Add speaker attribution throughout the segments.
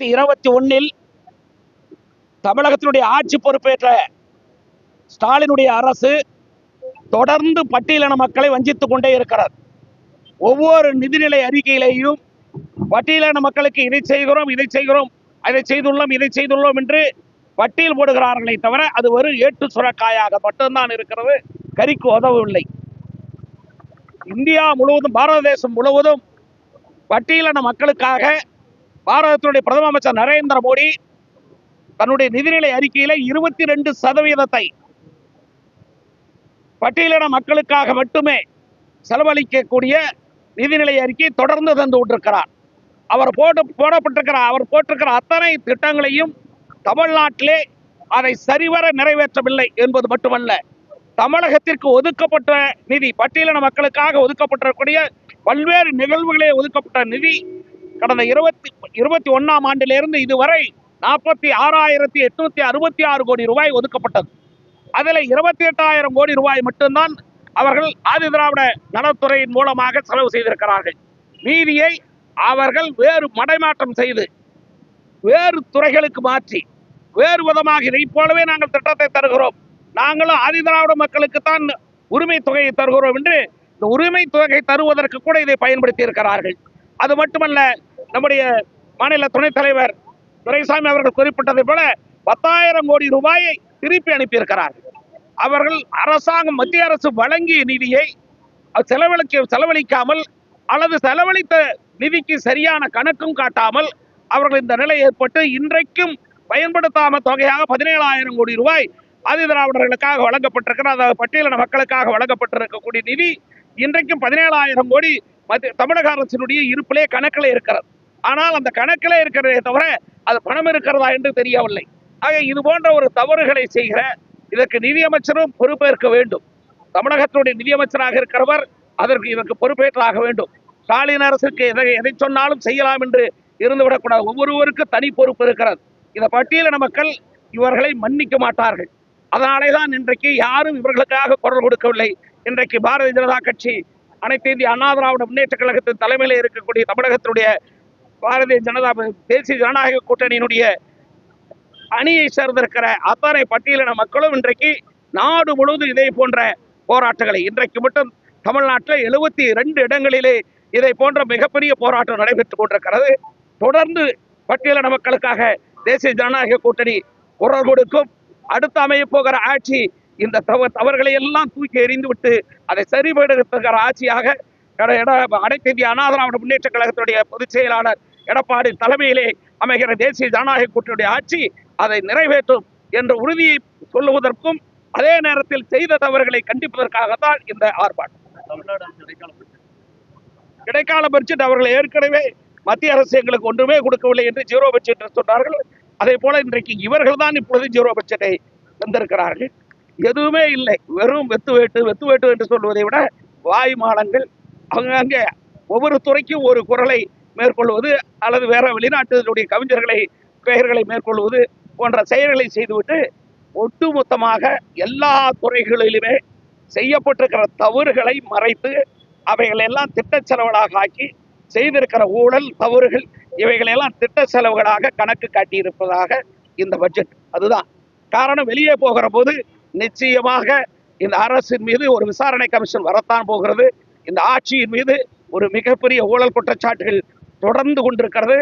Speaker 1: இருபத்தி ஒன்னில் தமிழகத்தினுடைய ஆட்சி பொறுப்பேற்ற ஸ்டாலினுடைய அரசு தொடர்ந்து பட்டியலின மக்களை வஞ்சித்துக் கொண்டே இருக்கிறார் ஒவ்வொரு நிதிநிலை அறிக்கையிலேயும் பட்டியலின மக்களுக்கு இதை செய்கிறோம் இதை செய்கிறோம் அதை செய்துள்ளோம் இதை செய்துள்ளோம் என்று பட்டியல் போடுகிறார்களே தவிர அது ஒரு ஏட்டு சுரக்காயாக மட்டும்தான் இருக்கிறது. கறிக்கு உதவவில்லை. இந்தியா முழுவதும் பாரத தேசம் முழுவதும் பட்டியலின மக்களுக்காக பாரதத்தினுடைய பிரதம அமைச்சர் நரேந்திர மோடி தன்னுடைய நிதிநிலை அறிக்கையில இருபத்தி ரெண்டு சதவீதத்தை பட்டியலின மக்களுக்காக மட்டுமே செலவழிக்கக்கூடிய நிதிநிலை அறிக்கை தொடர்ந்து தந்து கொண்டிருக்கிறார். அவர் போட்டு போடப்பட்டிருக்கிற அவர் போட்டிருக்கிற அத்தனை திட்டங்களையும் தமிழ்நாட்டிலே அதை சரிவர நிறைவேற்றவில்லை என்பது மட்டுமல்ல தமிழகத்திற்கு ஒதுக்கப்பட்ட நிதி பட்டியலின மக்களுக்காக ஒதுக்கப்பட்டிருக்கக்கூடிய பல்வேறு நிகழ்வுகளே ஒதுக்கப்பட்ட நிதி கடந்த இருபத்தி இருபத்தி ஒன்றாம் ஆண்டிலிருந்து இதுவரை நாற்பத்தி ஆறாயிரத்தி எட்நூத்தி அறுபத்தி ஆறு கோடி ரூபாய் ஒதுக்கப்பட்டது. அதில் இருபத்தி எட்டாயிரம் கோடி ரூபாய் மட்டும்தான் அவர்கள் ஆதி திராவிட நலத்துறையின் மூலமாக செலவு செய்திருக்கிறார்கள். மீதியை அவர்கள் வேறு மடைமாற்றம் செய்து வேறு துறைகளுக்கு மாற்றி வேறு விதமாக இதை போலவே நாங்கள் திட்டத்தை தருகிறோம். நாங்களும் ஆதி திராவிட மக்களுக்கு தான் உரிமை தொகையை தருகிறோம் என்று இந்த உரிமை தொகை தருவதற்கு கூட இதை பயன்படுத்தி இருக்கிறார்கள் அது மட்டுமல்ல நம்முடைய மாநில துணைத் தலைவர் துரைசாமி அவர்கள் குறிப்பிட்டதை போல பத்தாயிரம் கோடி ரூபாயை திருப்பி அனுப்பியிருக்கிறார்கள் அவர்கள் அரசாங்கம் மத்திய அரசு வழங்கிய நிதியை செலவழிக்க செலவழிக்காமல் அல்லது செலவழித்த நிதிக்கு சரியான கணக்கும் காட்டாமல் அவர்கள் இந்த நிலை ஏற்பட்டு இன்றைக்கும் பயன்படுத்தாம தொகையாக பதினேழாயிரம் கோடி ரூபாய் ஆதி திராவிடர்களுக்காக வழங்கப்பட்டிருக்கிற அதாவது பட்டியலின மக்களுக்காக வழங்கப்பட்டிருக்கக்கூடிய நிதி இன்றைக்கும் பதினேழாயிரம் கோடி மத்திய தமிழக அரசினுடைய இருப்பிலே கணக்கில் இருக்கிறது. ஆனால் அந்த கணக்கில் இருக்கிறதே தவிர அது பணம் இருக்கிறதா என்று தெரியவில்லை. ஆக இது போன்ற ஒரு தவறுகளை செய்கிற இதற்கு நிதியமைச்சரும் பொறுப்பேற்க வேண்டும். தமிழகத்தினுடைய நிதியமைச்சராக இருக்கிறவர் அதற்கு இதற்கு பொறுப்பேற்றாக வேண்டும். ஸ்டாலின் அரசுக்கு எதை எதை சொன்னாலும் செய்யலாம் என்று இருந்துவிடக்கூடாது. ஒவ்வொருவருக்கு தனி பொறுப்பு இருக்கிறது. இந்த பட்டியலின மக்கள் இவர்களை மன்னிக்க மாட்டார்கள். அதனாலே தான் இன்றைக்கு யாரும் இவர்களுக்காக குரல் கொடுக்கவில்லை. இன்றைக்கு பாரதிய ஜனதா கட்சி அனைத்து இந்திய அண்ணா திராவிட முன்னேற்ற கழகத்தின் தலைமையில் இருக்கக்கூடிய தமிழகத்தினுடைய பாரதிய ஜனதா தேசிய ஜனநாயக கூட்டணியினுடைய அணியை சேர்ந்திருக்கிற அத்தனை பட்டியலின மக்களும் இன்றைக்கு நாடு முழுவதும் இதே போன்ற போராட்டங்களை இன்றைக்கு மட்டும் தமிழ்நாட்டில் எழுபத்தி ரெண்டு இடங்களிலே இதை போன்ற மிகப்பெரிய போராட்டம் நடைபெற்றுக் கொண்டிருக்கிறது. தொடர்ந்து பட்டியலின மக்களுக்காக தேசிய ஜனநாயக கூட்டணி குரல் கொடுக்கும். அடுத்து அமைய போகிற ஆட்சி இந்த தவ தவறுகளை எல்லாம் தூக்கி எறிந்து விட்டு அதை சரிபடுத்துகிற ஆட்சியாக எட- அனைத்து இந்திய அனாதராவிட முன்னேற்ற கழகத்துடைய பொதுச் செயலாளர் எடப்பாடி தலைமையிலே அமைகிற தேசிய ஜனநாயக கூட்டணியுடைய ஆட்சி அதை நிறைவேற்றும் என்ற உறுதியை சொல்லுவதற்கும் அதே நேரத்தில் செய்த தவறுகளை கண்டிப்பதற்காகத்தான் இந்த ஆர்ப்பாட்டம்.
Speaker 2: இடைக்கால பட்ஜெட்
Speaker 1: அவர்கள் ஏற்கனவே மத்திய அரசு எங்களுக்கு ஒன்றுமே கொடுக்கவில்லை என்று ஜீரோ பட்ஜெட் என்று சொன்னார்கள். அதே போல இன்றைக்கு இவர்கள் தான் இப்பொழுது ஜீரோ பட்ஜெட்டை தந்திருக்கிறார்கள். எதுவுமே இல்லை. வெறும் வெத்து வேட்டு வெத்து வேட்டு என்று சொல்வதை விட வாய் மாலங்கள் அங்கங்கே ஒவ்வொரு துறைக்கும் ஒரு குரலை மேற்கொள்வது அல்லது வேற வெளிநாட்டினுடைய கவிஞர்களை பெயர்களை மேற்கொள்வது போன்ற செயல்களை செய்துவிட்டு ஒட்டுமொத்தமாக எல்லா துறைகளிலுமே செய்யப்பட்டிருக்கிற தவறுகளை மறைத்து அவைகளை எல்லாம் திட்ட செலவுகளாக ஆக்கி செய்திருக்கிற ஊழல் தவறுகள் இவைகளெல்லாம் திட்ட செலவுகளாக கணக்கு காட்டியிருப்பதாக இந்த பட்ஜெட். அதுதான். காரணம் வெளியே போகிற போது நிச்சயமாக இந்த அரசின் மீது ஒரு விசாரணை கமிஷன் வரத்தான் போகிறது. இந்த ஆட்சியின் மீது ஒரு மிகப்பெரிய ஊழல் குற்றச்சாட்டுகள் தொடர்ந்து கொண்டிருக்கிறது.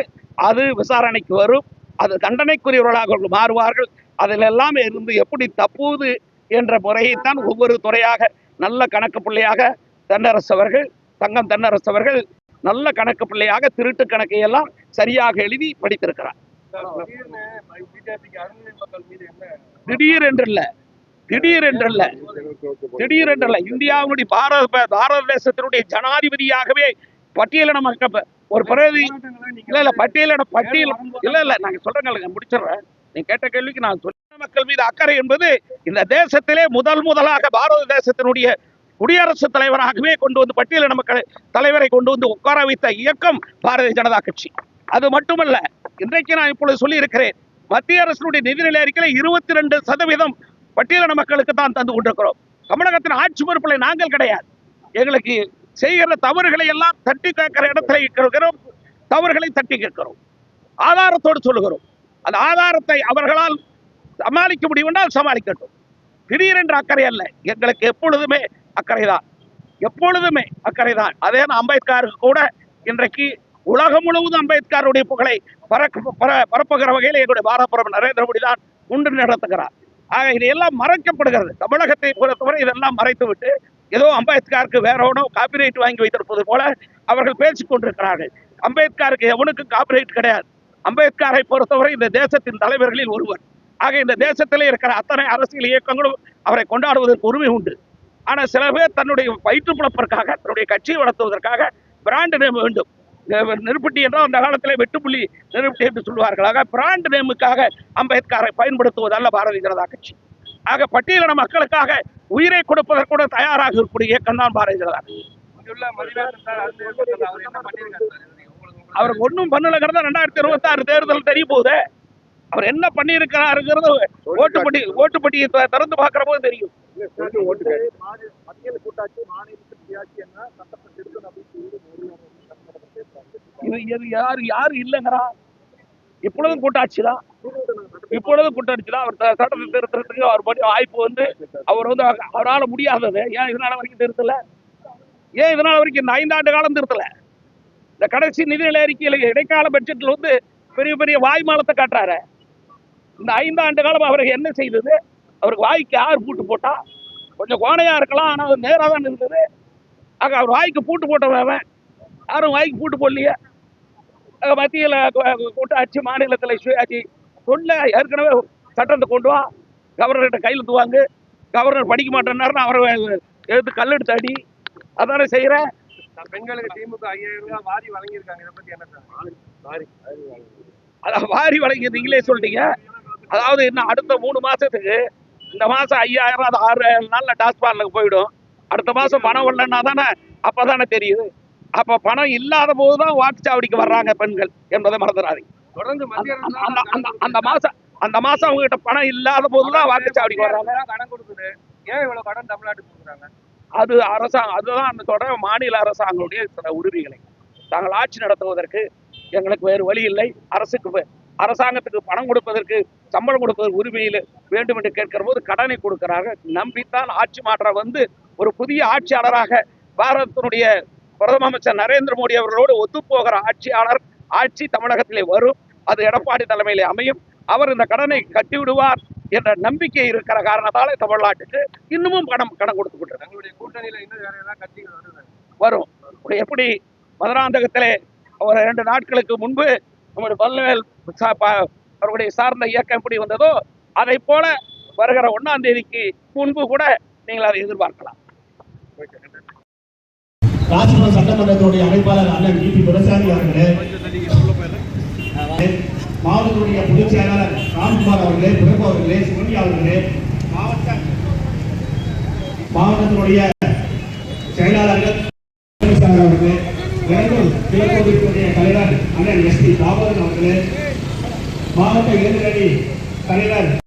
Speaker 1: அது விசாரணைக்கு வரும். அது தண்டனைக்குரியவர்களாக அவர்கள் மாறுவார்கள். அதிலெல்லாம் இருந்து எப்படி தப்புவது என்ற முறையைத்தான் ஒவ்வொரு துறையாக நல்ல கணக்கு பிள்ளையாக தென்னரசு அவர்கள் தங்கம் தென்னரசு அவர்கள் நல்ல கணக்கு பிள்ளையாக திருட்டு கணக்கை எல்லாம் சரியாக எழுதி படித்திருக்கிறார். திடீர் என்றல்ல திடீர் என்றல்ல திடீர் என்றல்ல இந்தியாவுடைய பாரத பாரத தேசத்தினுடைய ஜனாதிபதியாகவே பட்டியலின மக்கள் ஒரு பிரதி இல்ல இல்ல பட்டியலின பட்டியல் இல்ல இல்ல நாங்க சொல்றேங்க முடிச்சிடுறேன். நீ கேட்ட கேள்விக்கு நான் சொல்ல மக்கள் மீது அக்கறை என்பது இந்த தேசத்திலே முதல் முதலாக பாரத தேசத்தினுடைய குடியரசுத் தலைவராகவே கொண்டு வந்து பட்டியலின மக்கள் தலைவரை கொண்டு வந்து உட்கார வைத்த இயக்கம் பாரதிய ஜனதா கட்சி. அது மட்டுமல்ல இன்றைக்கு நான் இப்பொழுது சொல்லி இருக்கிறேன் மத்திய அரசினுடைய நிதிநிலை அறிக்கையில இருபத்தி ரெண்டு சதவீதம் பட்டியலின மக்களுக்கு தான் தந்து கொண்டிருக்கிறோம். தமிழகத்தின் ஆட்சி பொறுப்பில் நாங்கள் கிடையாது. எங்களுக்கு செய்கிற தவறுகளை எல்லாம் தட்டி கேட்கிற இடத்துல இருக்கிறோம். தவறுகளை தட்டி கேட்கிறோம். ஆதாரத்தோடு சொல்லுகிறோம். அந்த ஆதாரத்தை அவர்களால் சமாளிக்க முடியுமென்றால் சமாளிக்கட்டும். திடீரென்று அக்கறை அல்ல. எங்களுக்கு எப்பொழுதுமே அக்கறைதான். எப்பொழுதுமே அக்கறைதான். அதே அம்பேத்கருக்கு கூட இன்றைக்கு உலகம் முழுவதும் அம்பேத்கருடைய புகழை பறக்க பரப்புகிற வகையில் எங்களுடைய பாரபுரம் நரேந்திர மோடி தான் உண்டு நடத்துகிறார் ஆக இது எல்லாம் மறைக்கப்படுகிறது. தமிழகத்தை பொறுத்தவரை இதெல்லாம் மறைத்து விட்டு ஏதோ அம்பேத்கருக்கு வேற ஒன்றும் காப்பிரைட் வாங்கி வைத்திருப்பது போல அவர்கள் பேசிக் கொண்டிருக்கிறார்கள். அம்பேத்கருக்கு எவனுக்கும் காப்பிரைட் கிடையாது. அம்பேத்கரை பொறுத்தவரை இந்த தேசத்தின் தலைவர்களில் ஒருவர். ஆக இந்த தேசத்திலே இருக்கிற அத்தனை அரசியல் இயக்கங்களும் அவரை கொண்டாடுவதற்கு உரிமை உண்டு. ஆனால் சில பேர் தன்னுடைய வயிற்று பிழப்பிற்காக தன்னுடைய கட்சியை வளர்த்துவதற்காக பிராண்ட் நேம் வேண்டும். நெருப்பட்டி என்றால் அந்த காலத்தில் வெட்டுப்புள்ளி நெருப்பட்டி என்று சொல்வார்கள். ஆக பிராண்ட் நேமுக்காக அம்பேத்கரை பயன்படுத்துவதல்ல பாரதிய ஜனதா கட்சி. ஆக பட்டியலின மக்களுக்காக உயிரை கொடுப்பதற்கு கூட தயாராக இருக்கக்கூடிய இயக்கம் தான் பாரதிய ஜனதா கட்சி.
Speaker 2: இங்குள்ள மதிவேந்தன் சார் அருண் மக்கள் அவர் என்ன பண்ணியிருக்காரு சார் இது உங்களுக்கு உங்களுக்கு
Speaker 1: அவர் ஒன்றும் பண்ணலங்கிறத ரெண்டாயிரத்தி இருபத்தி ஆறு தேர்தல் தெரிய போகுது அவர் என்ன பண்ணியிருக்கிறாருங்கிறது ஓட்டுப்பட்டி ஓட்டுப்பட்டியை த- திறந்து பார்க்கிற போது தெரியும். இது யார் யார் இல்லைங்கிறா? இப்பொழுதும் கூட்டாட்சி தான். இப்பொழுது கூட்டாட்சி அவர் சட்டத்தை திருத்தத்துக்கு அவர் படி வாய்ப்பு வந்து அவர் வந்து அவரால் முடியாதது. ஏன் இதனால வரைக்கும் திருத்தல? ஏன் இதனால வரைக்கும் இந்த ஐந்தாண்டு காலம் திருத்தல? இந்த கடைசி நிதிநிலை அறிக்கையில் இடைக்கால பட்ஜெட்டில் வந்து பெரிய பெரிய வாய்மாலத்தை காட்டுறாரு. இந்த ஐந்தாண்டு காலம் அவருக்கு என்ன செய்தது? அவருக்கு வாய்க்கு யார் பூட்டு போட்டா? கொஞ்சம் கோணையா இருக்கலாம் ஆனால் அது நேராக தான் இருந்தது. ஆக அவர் வாய்க்கு பூட்டு போட்டவன் அவன். யாரும் வாய்க்கு பூட்டு போடலையே. மத்தியில் கூட்டாட்சி மாநிலத்தில் சுயாட்சி சொல்ல ஏற்கனவே சட்டத்தை கொண்டு வா. கவர்னர்கிட்ட கையில் வாங்கு கவர்னர் படிக்க மாட்டேன்னாருன்னு அவரை எடுத்து கல்லெடுத்து அடி. அதானே செய்கிறேன்
Speaker 2: பெண்களுக்கு திமுக ஐயாயிரம் ரூபாய் வாரி வழங்கியிருக்காங்க. இதை பத்தி என்ன சார்? வாரி
Speaker 1: அதான் வாரி வழங்கி நீங்களே சொல்லிட்டீங்க. அதாவது இன்னும் அடுத்த மூணு மாசத்துக்கு இந்த மாசம் ஐயாயிரம் அது ஆறு ஏழு நாள்ல டாஸ்மார்க்கு போயிடும். அடுத்த மாசம் பணம் வரலன்னா தானே அப்பதானே தெரியுது. அப்ப பணம் இல்லாத போது தான் வாக்குச்சாவடிக்கு வர்றாங்க பெண்கள் என்பதை மறந்துடாதீங்க.
Speaker 2: தொடர்ந்து மத்திய
Speaker 1: அந்த மாசம் அந்த மாசம் அவங்க கிட்ட பணம் இல்லாத போது தான் வாக்குச்சாவடிக்கு வர்றாங்க
Speaker 2: கடன் கொடுக்குது. ஏன் இவ்வளவு கடன் தமிழ்நாட்டுக்கு கொடுக்குறாங்க?
Speaker 1: அது அரசாங்கம் அதுதான் அந்த தொடர் மாநில அரசாங்களுடைய சில உரிமைகளை. தாங்கள் ஆட்சி நடத்துவதற்கு எங்களுக்கு வேறு வழி இல்லை. அரசுக்கு அரசாங்கத்துக்கு பணம் கொடுப்பதற்கு சம்பளம் கொடுப்பதற்கு உரிமையில் வேண்டும் என்று கேட்கிற போது கடனை கொடுக்கிறார்கள். நம்பித்தான் ஆட்சி மாற்றம் வந்து ஒரு புதிய ஆட்சியாளராக பாரதத்தினுடைய பிரதம அமைச்சர் நரேந்திர மோடி அவர்களோடு ஒத்துப்போகிற ஆட்சியாளர் ஆட்சி தமிழகத்திலே வரும். அது எடப்பாடி தலைமையிலே அமையும். அவர் இந்த கடனை கட்டி விடுவார் என்ற நம்பிக்கை இருக்கிற காரணத்தாலே தமிழ்நாட்டுக்கு இன்னமும் கடன் கடன் கொடுத்துக்கிட்டு
Speaker 2: தங்களுடைய கூட்டணியில இன்னும் வருது
Speaker 1: வரும். எப்படி மதுராந்தகத்திலே ஒரு ரெண்டு நாட்களுக்கு முன்பு நம்முடைய பல்வேல் அவருடைய சார்ந்த இயக்கம் எப்படி வந்ததோ அதை போல வருகிற ஒண்ணாம் தேதிக்கு முன்பு கூட நீங்கள் அதை எதிர்பார்க்கலாம்.
Speaker 3: ராசிபுரம் சட்டமன்றத்துடைய அமைப்பாளர் அண்ணன் இ பி. துரைசாமி அவர்களே மாவட்டத்துடைய பொதுச் செயலாளர் ராம்குமார் அவர்களே பிரபு அவர்களே சுகன்யா அவர்களே மாவட்ட மாவட்டத்தினுடைய செயலாளர்கள் அவர்களே வேலூர் கிழக்கோவிற்குடைய தலைவர் அண்ணன் எஸ் பி தாமோதரன் அவர்களே மாவட்ட இளைஞரணி தலைவர்